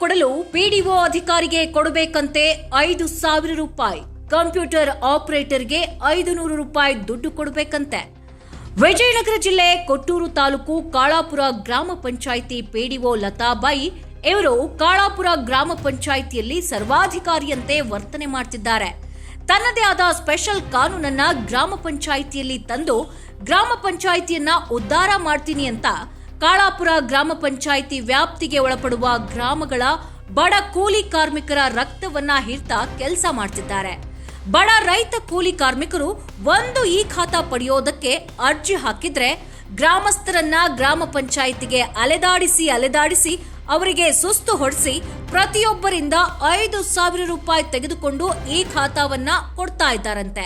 ಕೊಡಲು ಪಿಡಿಒ ಅಧಿಕಾರಿಗೆ ಕೊಡಬೇಕಂತೆ ಐದು ಸಾವಿರ ರೂಪಾಯಿ. ಕಂಪ್ಯೂಟರ್ ಆಪರೇಟರ್ಗೆ ಐದು ನೂರು ರೂಪಾಯಿ ದುಡ್ಡು ಕೊಡಬೇಕಂತೆ. ವಿಜಯನಗರ ಜಿಲ್ಲೆ ಕೊಟ್ಟೂರು ತಾಲೂಕು ಕಾಳಾಪುರ ಗ್ರಾಮ ಪಂಚಾಯಿತಿ ಪಿಡಿಒ ಲತಾಬಾಯಿ ಇವರು ಕಾಳಾಪುರ ಗ್ರಾಮ ಪಂಚಾಯಿತಿಯಲ್ಲಿ ಸರ್ವಾಧಿಕಾರಿಯಂತೆ ವರ್ತನೆ ಮಾಡ್ತಿದ್ದಾರೆ. ತನ್ನದೇ ಆದ ಸ್ಪೆಷಲ್ ಕಾನೂನನ್ನ ಗ್ರಾಮ ಪಂಚಾಯಿತಿಯಲ್ಲಿ ತಂದು ಗ್ರಾಮ ಪಂಚಾಯಿತಿಯನ್ನ ಉದ್ಧಾರ ಮಾಡ್ತೀನಿ ಅಂತ ಕಾಳಾಪುರ ಗ್ರಾಮ ಪಂಚಾಯಿತಿ ವ್ಯಾಪ್ತಿಗೆ ಒಳಪಡುವ ಗ್ರಾಮಗಳ ಬಡ ಕೂಲಿ ಕಾರ್ಮಿಕರ ರಕ್ತವನ್ನ ಹೀರ್ತಾ ಕೆಲಸ ಮಾಡ್ತಿದ್ದಾರೆ. ಬಡ ರೈತ ಕೂಲಿ ಕಾರ್ಮಿಕರು ಒಂದು ಈ ಖಾತಾ ಪಡೆಯೋದಕ್ಕೆ ಅರ್ಜಿ ಹಾಕಿದ್ರೆ ಗ್ರಾಮಸ್ಥರನ್ನ ಗ್ರಾಮ ಪಂಚಾಯಿತಿಗೆ ಅಲೆದಾಡಿಸಿ ಅಲೆದಾಡಿಸಿ ಅವರಿಗೆ ಸುಸ್ತು ಹೊಡೆಸಿ ಪ್ರತಿಯೊಬ್ಬರಿಂದ ಐದು ಸಾವಿರ ರೂಪಾಯಿ ತೆಗೆದುಕೊಂಡು ಈ ಖಾತಾವನ್ನ ಕೊಡ್ತಾ ಇದ್ದಾರಂತೆ.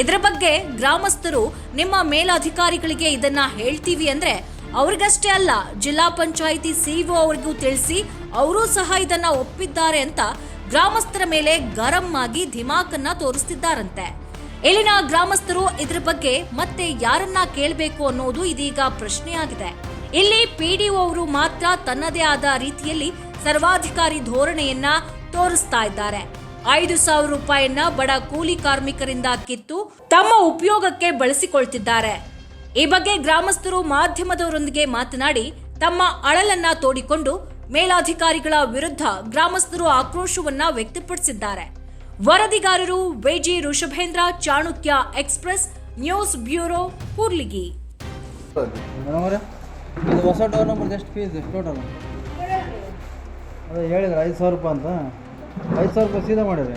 ಇದರ ಬಗ್ಗೆ ಗ್ರಾಮಸ್ಥರು ನಿಮ್ಮ ಮೇಲಾಧಿಕಾರಿಗಳಿಗೆ ಇದನ್ನ ಹೇಳ್ತೀವಿ ಅಂದ್ರೆ ಅವ್ರಿಗಷ್ಟೇ ಅಲ್ಲ, ಜಿಲ್ಲಾ ಪಂಚಾಯಿತಿ ಸಿಇಒ ಅವರಿಗೂ ತಿಳಿಸಿ ಅವರೂ ಸಹ ಇದನ್ನ ಒಪ್ಪಿದ್ದಾರೆ ಅಂತ ಗ್ರಾಮಸ್ಥರ ಮೇಲೆ ಗರಂ ಆಗಿ ಧಿಮಾಕನ್ನ ತೋರಿಸ್ತಿದ್ದಾರಂತೆ. ಇಲ್ಲಿನ ಗ್ರಾಮಸ್ಥರು ಇದ್ರ ಬಗ್ಗೆ ಮತ್ತೆ ಯಾರನ್ನ ಕೇಳಬೇಕು ಅನ್ನೋದು ಇದೀಗ ಪ್ರಶ್ನೆಯಾಗಿದೆ. ಇಲ್ಲಿ ಪಿಡಿಒ ಅವರು ಮಾತ್ರ ತನ್ನದೇ ಆದ ರೀತಿಯಲ್ಲಿ ಸರ್ವಾಧಿಕಾರಿ ಧೋರಣೆಯನ್ನ ತೋರಿಸ್ತಾ ಇದ್ದಾರೆ. ಐದು ಸಾವಿರ ರೂಪಾಯಿಯನ್ನ ಬಡ ಕೂಲಿ ಕಾರ್ಮಿಕರಿಂದ ಕಿತ್ತು ತಮ್ಮ ಉಪಯೋಗಕ್ಕೆ ಬಳಸಿಕೊಳ್ತಿದ್ದಾರೆ. ಈ ಬಗ್ಗೆ ಗ್ರಾಮಸ್ಥರು ಮಾಧ್ಯಮದವರೊಂದಿಗೆ ಮಾತನಾಡಿ, ತಮ್ಮ ಅಳಲನ್ನ ತೋಡಿಕೊಂಡು ಮೇಲಾಧಿಕಾರಿಗಳ ವಿರುದ್ಧ ಗ್ರಾಮಸ್ಥರು ಆಕ್ರೋಶವನ್ನ ವ್ಯಕ್ತಪಡಿಸಿದ್ದಾರೆ. ವರದಿಗಾರರು ವೇಜಿ Rishabhendra Chanakya express news bureau ಕೂರ್ಲಿಗಿ ಹೇಳಿದ್ರೆ ಐದು ಸಾವಿರ ರೂಪಾಯಿ ಅಂತ. ಐದು ಸಾವಿರ ರೂಪಾಯಿ ಸೀದಾ ಮಾಡಿರಿ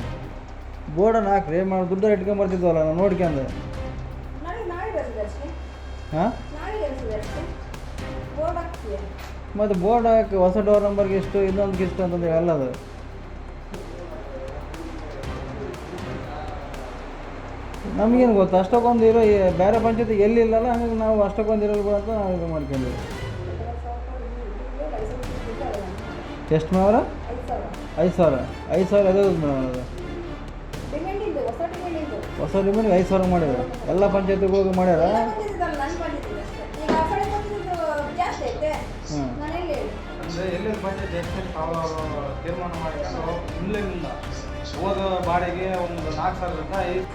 ಬೋರ್ಡನ್ನು ಹಾಕ್ರಿ ಮಾಡಿ ದುಡ್ಡು ಇಟ್ಕೊಂಬರ್ತಿದ್ವಲ್ಲ ನಾನು ನೋಡ್ಕೊಂಡೆ. ಹಾಂ? ಮತ್ತು ಬೋರ್ಡ್ ಹಾಕಿ ಹೊಸ ಡೋರ್ ನಂಬರ್ಗೆ ಎಷ್ಟು ಇನ್ನೊಂದು ಇಷ್ಟು ಅಂತಂದು ಎಲ್ಲ ಅದು. ನಮಗೇನು ಗೊತ್ತು? ಅಷ್ಟಕ್ಕೊಂದು ಇರೋ ಬೇರೆ ಪಂಚಾಯತಿ ಎಲ್ಲಿ ಇಲ್ಲಲ್ಲ ಹಂಗಾಗಿ ನಾವು ಅಷ್ಟಕ್ಕೊಂದು ಇರೋದು ಅಂತ ನಾವು ಇದು ಮಾಡ್ಕೊಂಡ್ವಿ. ಎಷ್ಟು ಐದು ಸಾವಿರ. ಐದು ಸಾವಿರ ಐದು ಸಾವಿರ ಅದೇ ಮೇಡಮ್ ಅದು ಹೊಸ ಡಿಮ್ಯಾಂಡ್ ಇದೆ. ಐದು ಸಾವಿರ ಮಾಡಿದ್ರು ಎಲ್ಲ ಪಂಚಾಯತಿಗೆ ಹೋಗಿ ಮಾಡ್ಯಾರ? ಎಲ್ಲ ಬಂದಿದ್ದಲ್ಲ ನಾನು ಅಷ್ಟೇ. ಈಗ ಆ ಕಡೆ ಬಂದಿದ್ದು ಜಾಸ್ತಿ ಐತೆ ಹ್ಞೂ ನಾನು ಎಲ್ಲಿ ಹೇಳಿ? ಅಂದರೆ ಎಲ್ಲಿ ಬಜೆಟ್ ಎಷ್ಟು ತಾವು ತೀರ್ಮಾನ ಮಾಡಿಕೊಂಡು ಇನ್ಲೇನಿಲ್ಲ ಹೋದ ಬಾಡಿಗೆ ಒಂದು ನಾಲ್ಕು ಸಾವಿರದಿಂದ ಐದು.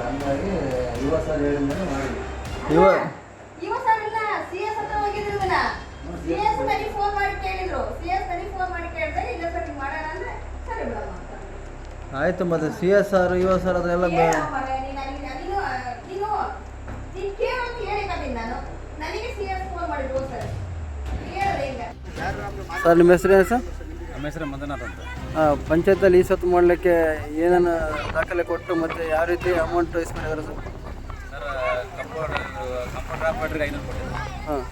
ಹಂಗಾಗಿ ಯುವ ಸರ್ ಹೇಳಿದ್ಮೇಲೆ ಮಾಡಿದ್ವಿ. ಯುವ ಯುವ ಸರ್ ಇಲ್ಲ ಸಿ ಎಸ್ ಹತ್ರ ಸಿ ಎಸ್ ನನಗೆ ಫೋನ್ ಮಾಡಿ ಕೇಳಿದ್ರು ಸಿ ಎಸ್ ನನಗೆ ಫೋನ್ ಮಾಡಿ ಕೇಳಿದ್ರೆ ಇಲ್ಲ ಸರ್ ಹಿಂಗೆ ಮಾಡೋಣ ಅಂದ್ರೆ ಸರಿ ಬಿಡಮ್ಮ ಅಂತ ಆಯಿತು ಮತ್ತು C S R U S R ಮಾಡಿದ್ರು ಸರ್. ನಿಮ್ಮ ಹೆಸರು ಏನು ಸರ್? ನಮ್ಮ ಹೆಸರು ಮಂಜುನಾಥ್ ಅಂತ. ಹಾಂ ಪಂಚಾಯತಲ್ಲಿ ಈ ಸತ್ತು ಮಾಡಲಿಕ್ಕೆ ಏನೇನು ದಾಖಲೆ ಕೊಟ್ಟು ಮತ್ತು ಯಾವ ರೀತಿ ಅಮೌಂಟ್ ಇಸ್ಕೊಂಡಿದ್ದಾರೆ ಸರ್? ಸರ್ ಆಪರೇಟ್ರಿಗೆ ಐನೂರು ಹಾಂ.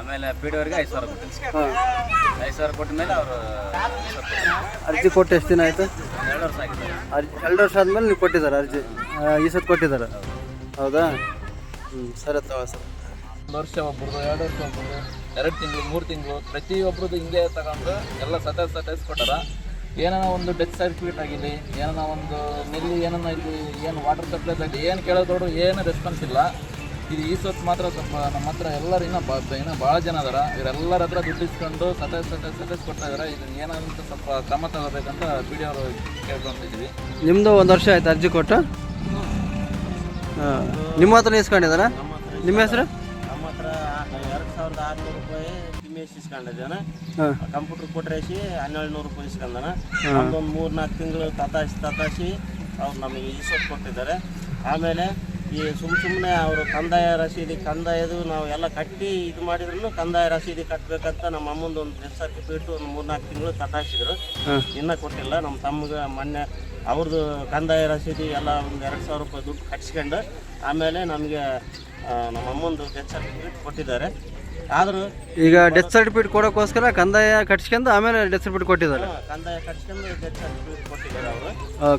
ಆಮೇಲೆ ಪಿ ಡಿ ಅವ್ರಿಗೆ ಐದು ಸಾವಿರ ಕೊಟ್ಟು ಐದು ಸಾವಿರ ಕೊಟ್ಟ ಮೇಲೆ ಅವರು ಅರ್ಜಿ ಕೊಟ್ಟು ಎಷ್ಟು ದಿನ ಆಯಿತು? ಎರಡು ವರ್ಷ ಆಗಿದೆ. ಅರ್ಜಿ ಎರಡು ವರ್ಷ ಆದಮೇಲೆ ನೀವು ಕೊಟ್ಟಿದ್ದಾರೆ ಅರ್ಜಿ. ಈ ಸತ್ತು ಕೊಟ್ಟಿದ್ದಾರೆ. ಹೌದಾ? ಹ್ಞೂ ಸರಿ ತಗೋ ಸರ್. ಒಂದು ವರ್ಷ ಒಬ್ಬರು ಎರಡು ವರ್ಷ ಒಬ್ಬರು ಎರಡು ತಿಂಗಳು ಮೂರು ತಿಂಗಳು ಪ್ರತಿಯೊಬ್ಬರು ಹಿಂಗೆ ತಗೊಂಡು ಎಲ್ಲ ಸಟೈಸ್ ಸತಾಯಿಸ್ ಕೊಟ್ಟಾರ. ಏನಾನ ಒಂದು ಡೆತ್ ಸರ್ಟಿಫಿಕೇಟ್ ಆಗಿರಲಿ ಏನಾನ ಒಂದು ನೆಲ್ಲಿ ಏನಾನ ಇಲ್ಲಿ ಏನು ವಾಟರ್ ಸಪ್ಲೈ ಆಗಲಿ ಏನು ಕೇಳೋದೋಡು ಏನು ರೆಸ್ಪಾನ್ಸ್ ಇಲ್ಲ. ಇದು ಈ ಸೊತ್ತು ಮಾತ್ರ ಸ್ವಲ್ಪ ನಮ್ಮ ಹತ್ರ ಎಲ್ಲರೂ ಇನ್ನೂ ಬಾ ಇನ್ನೂ ಭಾಳ ಜನ ಅದಾರ. ಇವರೆಲ್ಲರ ಹತ್ರ ದುಡ್ಡು ಇಸ್ಕೊಂಡು ಸತಾಯಿಸ್ ಸತಸ್ ಸತಾಯಿಸ್ ಕೊಡ್ತಾ ಇದಾರೆ. ಇದು ಏನಂತ ಸ್ವಲ್ಪ ಕ್ರಮ ತಗೋಬೇಕಂತ ಬಿ ಡಿ ಅವರು ಕೇಳ್ಕೊಂತಿದ್ವಿ ನಿಮ್ಮದು ಒಂದು ವರ್ಷ ಆಯ್ತು ಅರ್ಜಿ ಕೊಟ್ಟು? ನಿಮ್ಮ ಹತ್ರ ಇಸ್ಕೊಂಡಿದಾರ ನಿಮ್ಮ ಹೆಸರು? ನಮ್ಮ ಹತ್ರ ಎರಡು ಸಾವಿರದ ಆರುನೂರು ರೂಪಾಯಿ ತಿಮ್ಮೇಶ್ ಇಸ್ಕೊಂಡಿದ್ದಾನೆ. ಹಾಂ. ಕಂಪ್ಯೂಟರ್ ಕೊಟ್ರೇಸಿ ಹನ್ನೆರಡು ನೂರು ರೂಪಾಯಿ ಇಸ್ಕೊಂಡಾನ ಒಂದು ಮೂರು ನಾಲ್ಕು ತಿಂಗಳು ತತಾಸಿ ತತಾಸಿ ಅವ್ರು ನಮಗೆ ಇಸೋದು ಕೊಟ್ಟಿದ್ದಾರೆ. ಆಮೇಲೆ ಈ ಸುಮ್ಮ ಸುಮ್ಮನೆ ಅವರು ಕಂದಾಯ ರಸೀದಿ ಕಂದಾಯದು ನಾವು ಎಲ್ಲ ಕಟ್ಟಿ ಇದು ಮಾಡಿದ್ರು ಕಂದಾಯ ರಸೀದಿ ಕಟ್ಟಬೇಕಂತ ನಮ್ಮ ಅಮ್ಮಂದು ಒಂದು ಡೆತ್ ಸರ್ಟಿಫಿಕೇಟ್ ಒಂದು ಮೂರ್ನಾಲ್ಕು ತಿಂಗಳು ಹಾಂ. ಇನ್ನೂ ಕೊಟ್ಟಿಲ್ಲ. ನಮ್ಮ ತಮ್ಮಗೆ ಮೊನ್ನೆ ಅವ್ರದ್ದು ಕಂದಾಯ ರಸೀದಿ ಎಲ್ಲ ಒಂದು ಎರಡು ಸಾವಿರ ರೂಪಾಯಿ ದುಡ್ಡು ಕಟ್ಸ್ಕೊಂಡು ಆಮೇಲೆ ನಮಗೆ ನಮ್ಮ ಅಮ್ಮಂದು ಡೆತ್ ಸರ್ಟಿಫಿಕೇಟ್ ಕೊಟ್ಟಿದ್ದಾರೆ. ಆದರೂ ಈಗ ಡೆತ್ ಸರ್ಟಿಫಿಕೇಟ್ ಕೊಡೋಕ್ಕೋಸ್ಕರ ಕಂದಾಯ ಕಟ್ಸ್ಕೊಂಡು ಆಮೇಲೆ ಡೆತ್ ಸರ್ಟಿಫಿಕೇಟ್ ಕೊಟ್ಟಿದ್ದಾರೆ. ಕಂದಾಯ ಕಟ್ಸ್ಕೊಂಡು ಡೆತ್ ಸರ್ಟಿಫಿಕೇಟ್ ಕೊಟ್ಟಿದ್ದಾರೆ ಅವರು.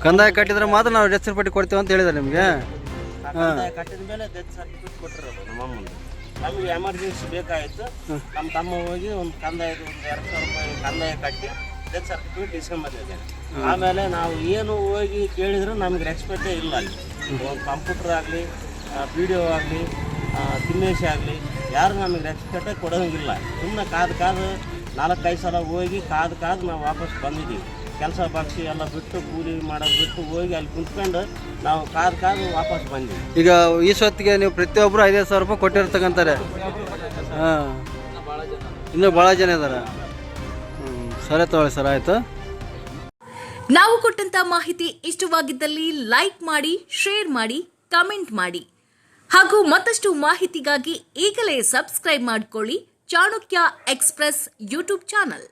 ಕಂದಾಯ ಕಟ್ಟಿದ್ರೆ ಮಾತ್ರ ನಾವು ಡೆತ್ ಸರ್ಟಿಫಿಕೇಟ್ ಕೊಡ್ತೀವಿ ಅಂತ ಹೇಳಿದ್ದಾರೆ ನಿಮಗೆ? ಕಟ್ಟಿದ ಮೇಲೆ ಡೆತ್ ಸರ್ಟಿಫಿಕೇಟ್ ಕೊಟ್ಟಿರೋದು ನಮ್ಮ ಅಮ್ಮಂದು. ನಮಗೆ ಎಮರ್ಜೆನ್ಸಿ ಬೇಕಾಯಿತು ನಮ್ಮ ತಮ್ಮ ಹೋಗಿ ಒಂದು ಕಂದಾಯ ಒಂದು ಎರಡು ಸಾವಿರ ರೂಪಾಯಿ ಕಂದಾಯ ಕಟ್ಟಿ ಡೆತ್ ಸರ್ಟಿಫಿಕೇಟ್ ಇಸ್ಕೊಂಬಂದಿದ್ದೇನೆ ಆಮೇಲೆ ನಾವು ಏನು ಹೋಗಿ ಕೇಳಿದ್ರು ನಮ್ಗೆ ರೆಸ್ಪೆಕ್ಟೇ ಇಲ್ಲ ಅಲ್ಲಿ. ಒಂದು ಕಂಪ್ಯೂಟರ್ ಆಗಲಿ ವಿಡಿಯೋ ಆಗಲಿ ತಿಮ್ಮೇಶಿ ಆಗಲಿ ಯಾರು ನಮಗೆ ರೆಸ್ಪೆಕ್ಟೇ ಕೊಡೋಂಗಿಲ್ಲ. ಸುಮ್ಮನೆ ಕಾದು ಕಾದು ನಾಲ್ಕೈದು ಸಲ ಹೋಗಿ ಕಾದು ಕಾದು ನಾವು ವಾಪಸ್ ಬಂದಿದ್ದೀವಿ. ಕೆಲಸ ಬಾಕ್ಸಿ ಎಲ್ಲ ಬಿಟ್ಟು ಕೂಲಿ ಮಾಡೋದು ಬಿಟ್ಟು ಹೋಗಿ ಅಲ್ಲಿ ಕುಂತ್ಕೊಂಡು ನಾವು ಕಾದು ಕಾದು ವಾಪಸ್ ಬಂದ್ವಿ. ಈಗ ಈಶ್ವತ್ತಿಗೆ ನೀವು ಪ್ರತಿಯೊಬ್ಬರು ಐದೈದು ಸಾವಿರ ರೂಪಾಯಿ ಕೊಟ್ಟಿರ್ತಕ್ಕಂತಾರೆ ಹಾಂ. ಇನ್ನೂ ಭಾಳ ಜನ ಇದ್ದಾರೆ ಹ್ಞೂ ಸರಿ ತಗೊಳ್ಳಿ ಸರ್ ಆಯಿತು. ನಾವು ಕೊಟ್ಟಂತ ಮಾಹಿತಿ ಇಷ್ಟವಾಗಿದ್ದಲ್ಲಿ ಲೈಕ್ ಮಾಡಿ ಶೇರ್ ಮಾಡಿ ಕಮೆಂಟ್ ಮಾಡಿ. ಹಾಗೂ ಮತ್ತಷ್ಟು ಮಾಹಿತಿಗಾಗಿ ಈಗಲೇ ಸಬ್ಸ್ಕ್ರೈಬ್ ಮಾಡಿಕೊಳ್ಳಿ ಚಾಣಕ್ಯ ಎಕ್ಸ್ಪ್ರೆಸ್ ಯೂಟ್ಯೂಬ್ ಚಾನಲ್.